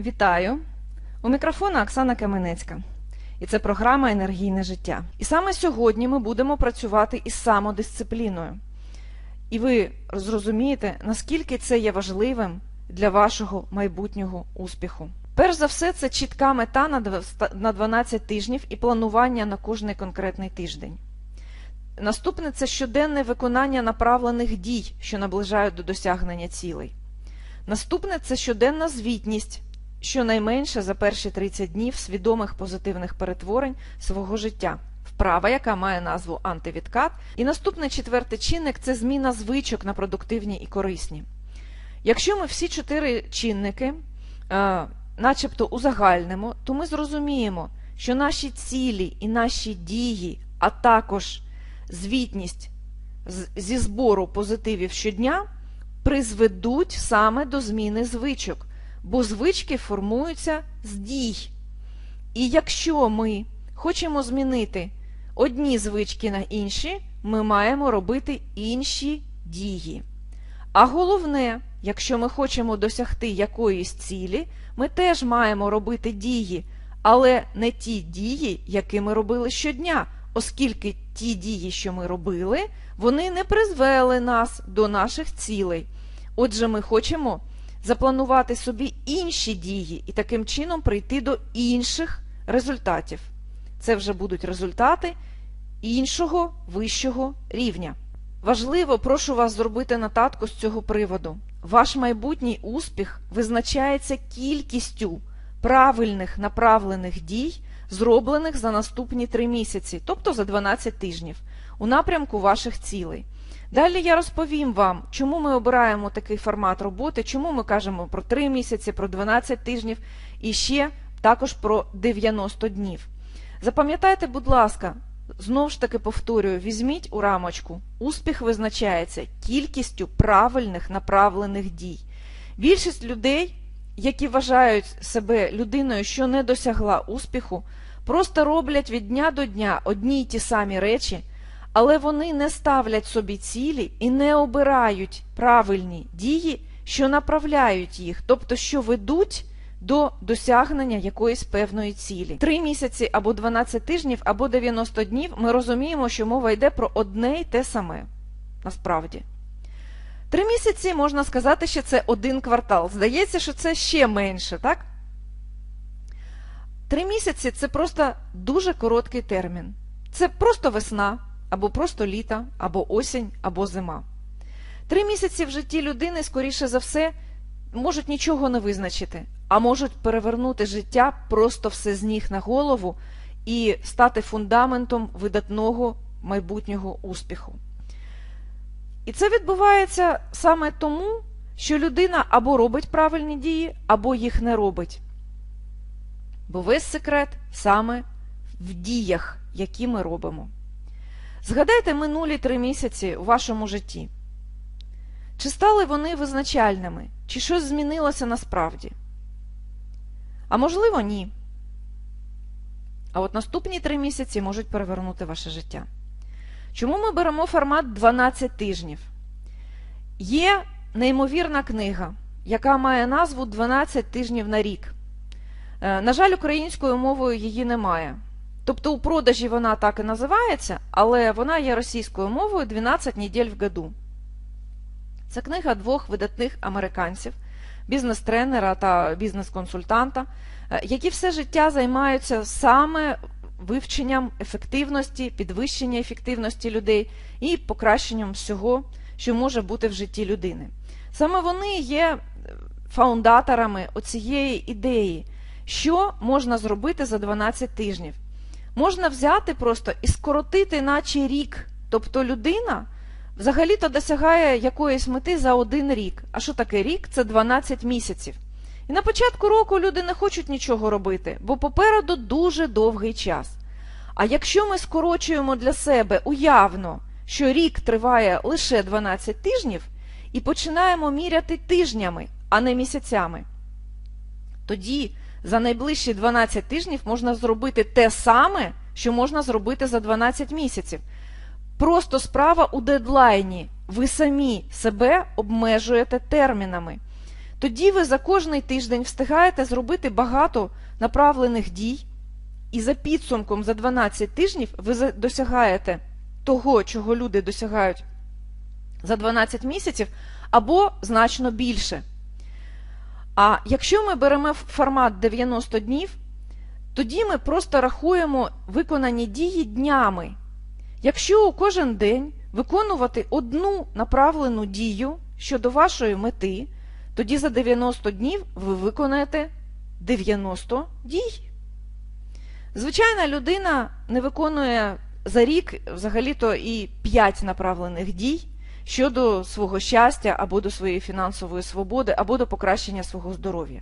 Вітаю! У мікрофона Оксана Каменецька. І це програма Енергійне життя. І саме сьогодні ми будемо працювати із самодисципліною. І ви зрозумієте, наскільки це є важливим для вашого майбутнього успіху. Перш за все, це чітка мета на на 12 тижнів і планування на кожний конкретний тиждень. Наступне це щоденне виконання направлених дій, що наближають до досягнення цілей. Наступне це щоденна звітність, щонайменше за перші 30 днів свідомих позитивних перетворень свого життя. Вправа, яка має назву антивідкат. І наступний четвертий чинник це зміна звичок на продуктивні і корисні. Якщо ми всі чотири чинники е, начебто узагальнимо, то ми зрозуміємо, що наші цілі і наші дії, а також звітність зі збору позитивів щодня призведуть саме до зміни звичок, бо звички формуються з дій. І якщо ми хочемо змінити одні звички на інші, ми маємо робити інші дії. А головне, якщо ми хочемо досягти якоїсь цілі, ми теж маємо робити дії, але не ті дії, які ми робили щодня, оскільки ті дії, що ми робили, вони не призвели нас до наших цілей. Отже, ми хочемо запланувати собі інші дії і таким чином прийти до інших результатів. Це вже будуть результати іншого вищого рівня. Важливо, прошу вас зробити нотатку з цього приводу. Ваш майбутній успіх визначається кількістю правильних направлених дій, зроблених за наступні 3 місяці, тобто за 12 тижнів, у напрямку ваших цілей. Далі я розповім вам, чому ми обираємо такий формат роботи, чому ми кажемо про 3 місяці, про 12 тижнів і ще також про 90 днів. Запам'ятайте, будь ласка, знову ж таки повторюю, візьміть у рамочку. Успіх визначається кількістю правильних направлених дій. Більшість людей, які вважають себе людиною, що не досягла успіху, просто роблять від дня до дня одні й ті самі речі, але вони не ставлять собі цілі і не обирають правильні дії, що направляють їх, тобто що ведуть до досягнення якоїсь певної цілі. Три місяці або 12 тижнів, або 90 днів ми розуміємо, що мова йде про одне й те саме. Насправді. Три місяці можна сказати, що це один квартал. Здається, що це ще менше, так? Три місяці це просто дуже короткий термін. Це просто весна, або просто літо, або осінь, або зима. Три місяці в житті людини, скоріше за все, можуть нічого не визначити, а можуть перевернути життя просто все з ніг на голову і стати фундаментом видатного майбутнього успіху. І це відбувається саме тому, що людина або робить правильні дії, або їх не робить. Бо весь секрет саме в діях, які ми робимо. Згадайте минулі три місяці у вашому житті. Чи стали вони визначальними, чи щось змінилося насправді? А можливо, ні. А от наступні три місяці можуть перевернути ваше життя. Чому ми беремо формат 12 тижнів? Є неймовірна книга, яка має назву 12 тижнів на рік. Е, На жаль, українською мовою її немає. Тобто у продажі вона так і називається, але вона є російською мовою 12 неділь в году. Це книга двох видатних американців, бізнес-тренера та бізнес-консультанта, е, які все життя займаються саме вивченням ефективності, підвищення ефективності людей і покращенням всього, що може бути в житті людини. Саме вони є фаундаторами оцієї ідеї, що можна зробити за 12 тижнів. Можна взяти просто і скоротити, наче рік. Тобто людина взагалі-то досягає якоїсь мети за один рік. А що таке рік? Це 12 місяців. І на початку року люди не хочуть нічого робити, бо попереду дуже довгий час. А якщо ми скорочуємо для себе уявно, що рік триває лише 12 тижнів, і починаємо міряти тижнями, а не місяцями, тоді за найближчі 12 тижнів можна зробити те саме, що можна зробити за 12 місяців. Просто справа у дедлайні. Ви самі себе обмежуєте термінами. тоді ви за кожний тиждень встигаєте зробити багато направлених дій, і за підсумком за 12 тижнів ви досягаєте того, чого люди досягають за 12 місяців, або значно більше. А якщо ми беремо формат 90 днів, тоді ми просто рахуємо виконані дії днями. Якщо у кожен день виконувати одну направлену дію щодо вашої мети, тоді за 90 днів ви виконаєте 90 дій. Звичайна людина не виконує за рік взагалі-то і 5 направлених дій щодо свого щастя або до своєї фінансової свободи, або до покращення свого здоров'я.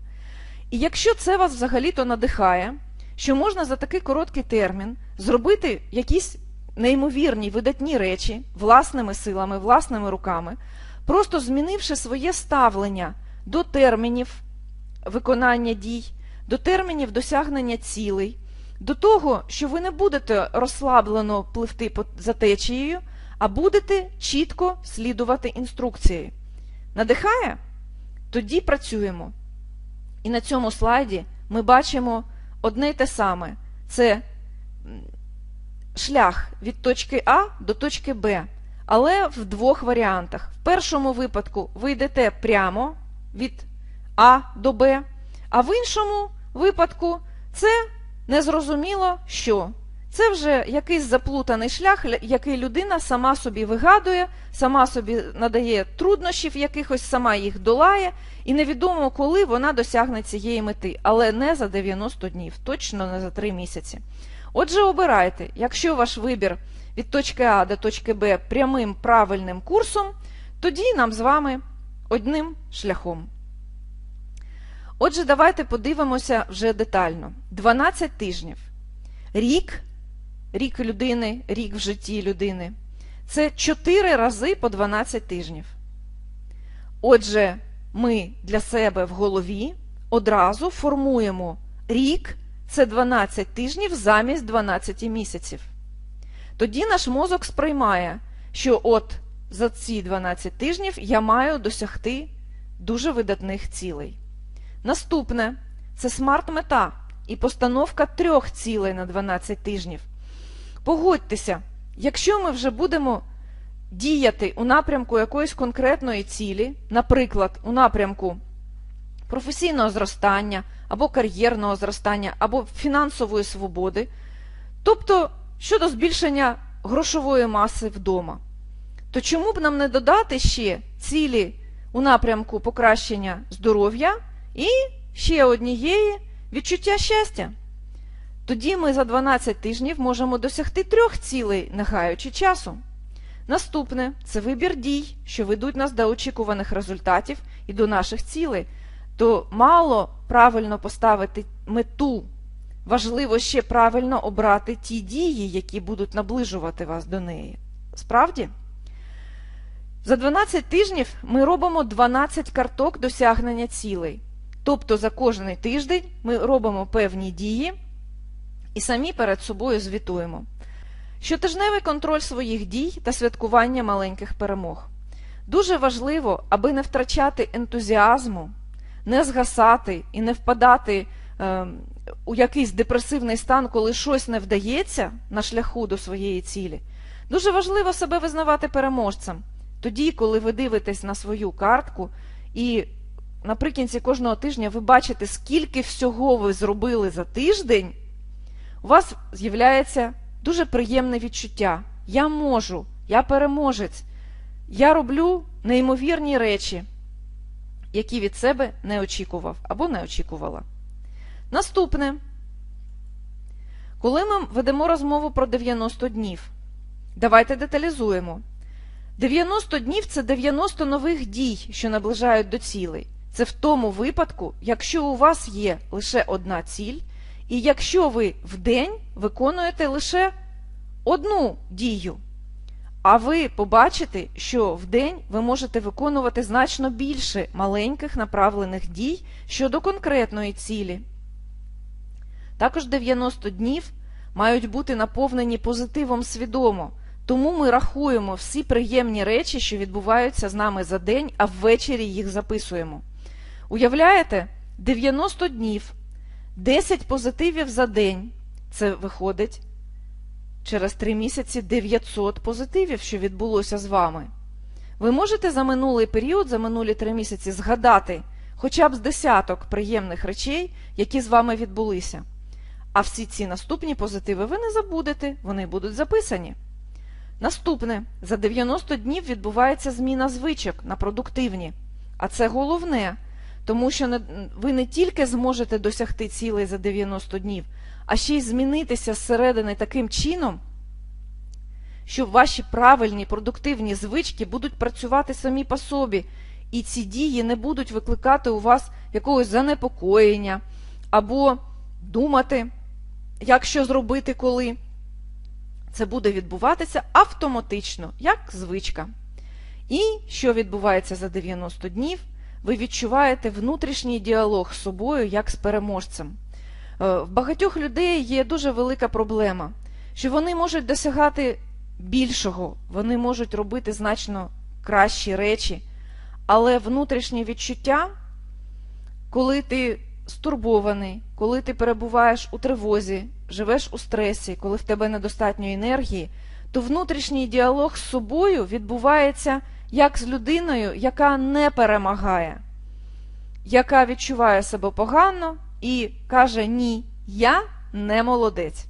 І якщо це вас взагалі-то надихає, що можна за такий короткий термін зробити якісь неймовірні видатні речі власними силами, власними руками, просто змінивши своє ставлення до термінів виконання дій, до термінів досягнення цілей, до того, що ви не будете розслаблено пливти за течією, а будете чітко слідувати інструкції. Надихає? Тоді працюємо. І на цьому слайді ми бачимо одне й те саме: це шлях від точки А до точки Б, але в двох варіантах. В першому випадку ви йдете прямо від А до Б, а в іншому випадку це незрозуміло що. Це вже якийсь заплутаний шлях, який людина сама собі вигадує, сама собі надає труднощів якихось, сама їх долає, і невідомо, коли вона досягне цієї мети, але не за 90 днів, точно не за 3 місяці. Отже, обирайте, якщо ваш вибір від точки А до точки Б прямим правильним курсом, тоді нам з вами одним шляхом. Отже, давайте подивимося вже детально. 12 тижнів. Рік, рік людини, рік в житті людини. Це 4 рази по 12 тижнів. Отже, ми для себе в голові одразу формуємо рік це 12 тижнів замість 12 місяців. Тоді наш мозок сприймає, що от за ці 12 тижнів я маю досягти дуже видатних цілей. Наступне це смарт-мета і постановка трьох цілей на 12 тижнів. Погодьтеся, якщо ми вже будемо діяти у напрямку якоїсь конкретної цілі, наприклад, у напрямку професійного зростання, або кар'єрного зростання, або фінансової свободи, тобто щодо збільшення грошової маси вдома, то чому б нам не додати ще цілі у напрямку покращення здоров'я і ще однієї відчуття щастя? Тоді ми за 12 тижнів можемо досягти трьох цілей, не гаючи часу. Наступне це вибір дій, що ведуть нас до очікуваних результатів і до наших цілей. То мало правильно поставити мету, важливо ще правильно обрати ті дії, які будуть наближувати вас до неї. Справді? За 12 тижнів ми робимо 12 карток досягнення цілей. Тобто за кожний тиждень ми робимо певні дії і самі перед собою звітуємо. Щотижневий контроль своїх дій та святкування маленьких перемог. Дуже важливо, аби не втрачати ентузіазму, не згасати і не впадати е, у якийсь депресивний стан, коли щось не вдається на шляху до своєї цілі. Дуже важливо себе визнавати переможцем. Тоді, коли ви дивитесь на свою картку і наприкінці кожного тижня ви бачите, скільки всього ви зробили за тиждень, у вас з'являється дуже приємне відчуття. Я можу, я переможець, я роблю неймовірні речі, які від себе не очікував або не очікувала. Наступне. Коли ми ведемо розмову про 90 днів, давайте деталізуємо. 90 днів це 90 нових дій, що наближають до цілей. Це в тому випадку, якщо у вас є лише одна ціль, і якщо ви в день виконуєте лише одну дію, а ви побачите, що в день ви можете виконувати значно більше маленьких направлених дій щодо конкретної цілі. Також 90 днів мають бути наповнені позитивом свідомо, тому ми рахуємо всі приємні речі, що відбуваються з нами за день, а ввечері їх записуємо. Уявляєте, 90 днів, 10 позитивів за день. Це виходить через 3 місяці 900 позитивів, що відбулося з вами. Ви можете за минулий період, за минулі 3 місяці згадати хоча б з десяток приємних речей, які з вами відбулися. А всі ці наступні позитиви ви не забудете, вони будуть записані. Наступне, за 90 днів відбувається зміна звичок на продуктивні. А це головне, тому що не, ви не тільки зможете досягти цілей за 90 днів, а ще й змінитися зсередини таким чином, що ваші правильні продуктивні звички будуть працювати самі по собі, і ці дії не будуть викликати у вас якогось занепокоєння або думати, як що зробити коли. Це буде відбуватися автоматично, як звичка. І що відбувається за 90 днів? Ви відчуваєте внутрішній діалог з собою як з переможцем. Е, В багатьох людей є дуже велика проблема, що вони можуть досягати більшого, вони можуть робити значно кращі речі, але внутрішнє відчуття, коли ти стурбований, коли ти перебуваєш у тривозі, живеш у стресі, коли в тебе недостатньо енергії, то внутрішній діалог з собою відбувається як з людиною, яка не перемагає, яка відчуває себе погано і каже: Ні, я не молодець.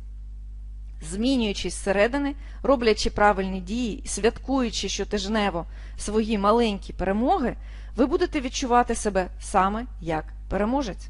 Змінюючись зсередини, роблячи правильні дії святкуючи щотижнево свої маленькі перемоги, ви будете відчувати себе саме як переможець.